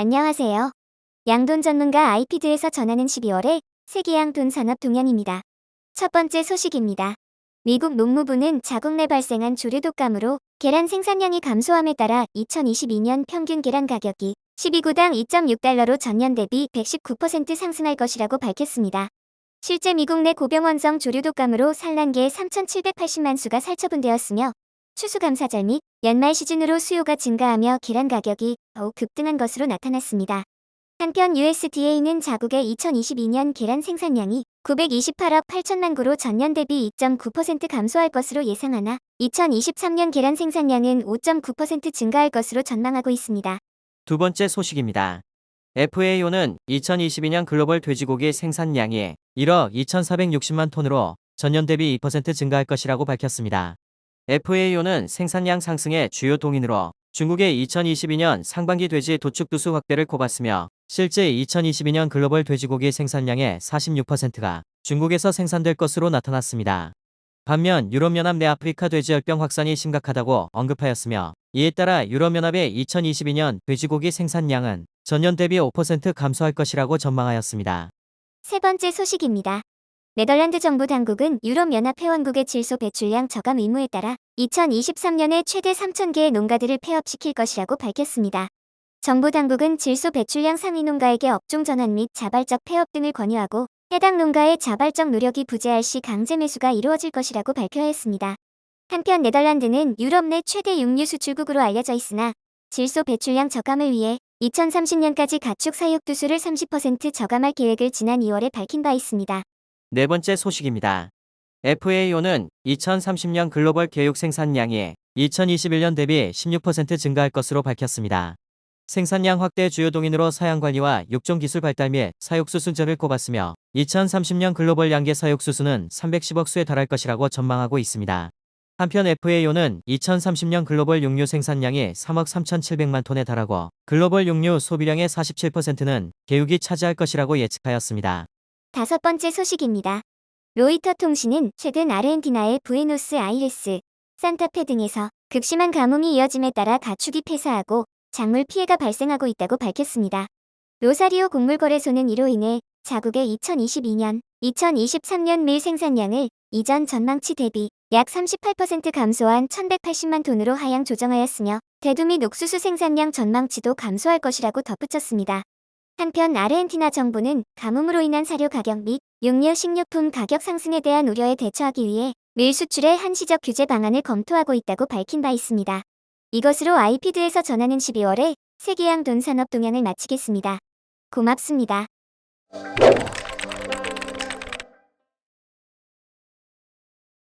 안녕하세요. 양돈 전문가 아이피드에서 전하는 12월의 세계 양돈 산업 동향입니다. 첫 번째 소식입니다. 미국 농무부는 자국 내 발생한 조류 독감으로 계란 생산량이 감소함에 따라 2022년 평균 계란 가격이 12구당 2.6달러로 전년 대비 119% 상승할 것이라고 밝혔습니다. 실제 미국 내 고병원성 조류 독감으로 산란계 3,780만 수가 살처분되었으며 추수감사절 및 연말 시즌으로 수요가 증가하며 계란 가격이 더욱 급등한 것으로 나타났습니다. 한편 USDA는 자국의 2022년 계란 생산량이 928억 8천만 구로 전년 대비 2.9% 감소할 것으로 예상하나 2023년 계란 생산량은 5.9% 증가할 것으로 전망하고 있습니다. 두 번째 소식입니다. FAO는 2022년 글로벌 돼지고기 생산량이 1억 2,460만 톤으로 전년 대비 2% 증가할 것이라고 밝혔습니다. FAO는 생산량 상승의 주요 동인으로 중국의 2022년 상반기 돼지 도축 두수 확대를 꼽았으며 실제 2022년 글로벌 돼지고기 생산량의 46%가 중국에서 생산될 것으로 나타났습니다. 반면 유럽연합 내 아프리카 돼지열병 확산이 심각하다고 언급하였으며 이에 따라 유럽연합의 2022년 돼지고기 생산량은 전년 대비 5% 감소할 것이라고 전망하였습니다. 세 번째 소식입니다. 네덜란드 정부 당국은 유럽연합 회원국의 질소 배출량 저감 의무에 따라 2023년에 최대 3,000개의 농가들을 폐업시킬 것이라고 밝혔습니다. 정부 당국은 질소 배출량 상위 농가에게 업종 전환 및 자발적 폐업 등을 권유하고 해당 농가의 자발적 노력이 부재할 시 강제 매수가 이루어질 것이라고 발표했습니다. 한편 네덜란드는 유럽 내 최대 육류 수출국으로 알려져 있으나 질소 배출량 저감을 위해 2030년까지 가축 사육 두수를 30% 저감할 계획을 지난 2월에 밝힌 바 있습니다. 네 번째 소식입니다. FAO는 2030년 글로벌 개육 생산량이 2021년 대비 16% 증가할 것으로 밝혔습니다. 생산량 확대 주요 동인으로 사양 관리와 육종 기술 발달 및 사육 수 순전을 꼽았으며 2030년 글로벌 양계 사육수 수는 310억 수에 달할 것이라고 전망하고 있습니다. 한편 FAO는 2030년 글로벌 육류 생산량이 3억 3,700만 톤에 달하고 글로벌 육류 소비량의 47%는 개육이 차지할 것이라고 예측하였습니다. 다섯 번째 소식입니다. 로이터 통신은 최근 아르헨티나의 부에노스 아이레스, 산타페 등에서 극심한 가뭄이 이어짐에 따라 가축이 폐사하고 작물 피해가 발생하고 있다고 밝혔습니다. 로사리오 곡물거래소는 이로 인해 자국의 2022년, 2023년 밀 생산량을 이전 전망치 대비 약 38% 감소한 1,180만 톤으로 하향 조정하였으며 대두 및 옥수수 생산량 전망치도 감소할 것이라고 덧붙였습니다. 한편 아르헨티나 정부는 가뭄으로 인한 사료 가격 및 육류 식료품 가격 상승에 대한 우려에 대처하기 위해 밀 수출의 한시적 규제 방안을 검토하고 있다고 밝힌 바 있습니다. 이것으로 아이피드에서 전하는 12월의 세계양 돈 산업 동향을 마치겠습니다. 고맙습니다.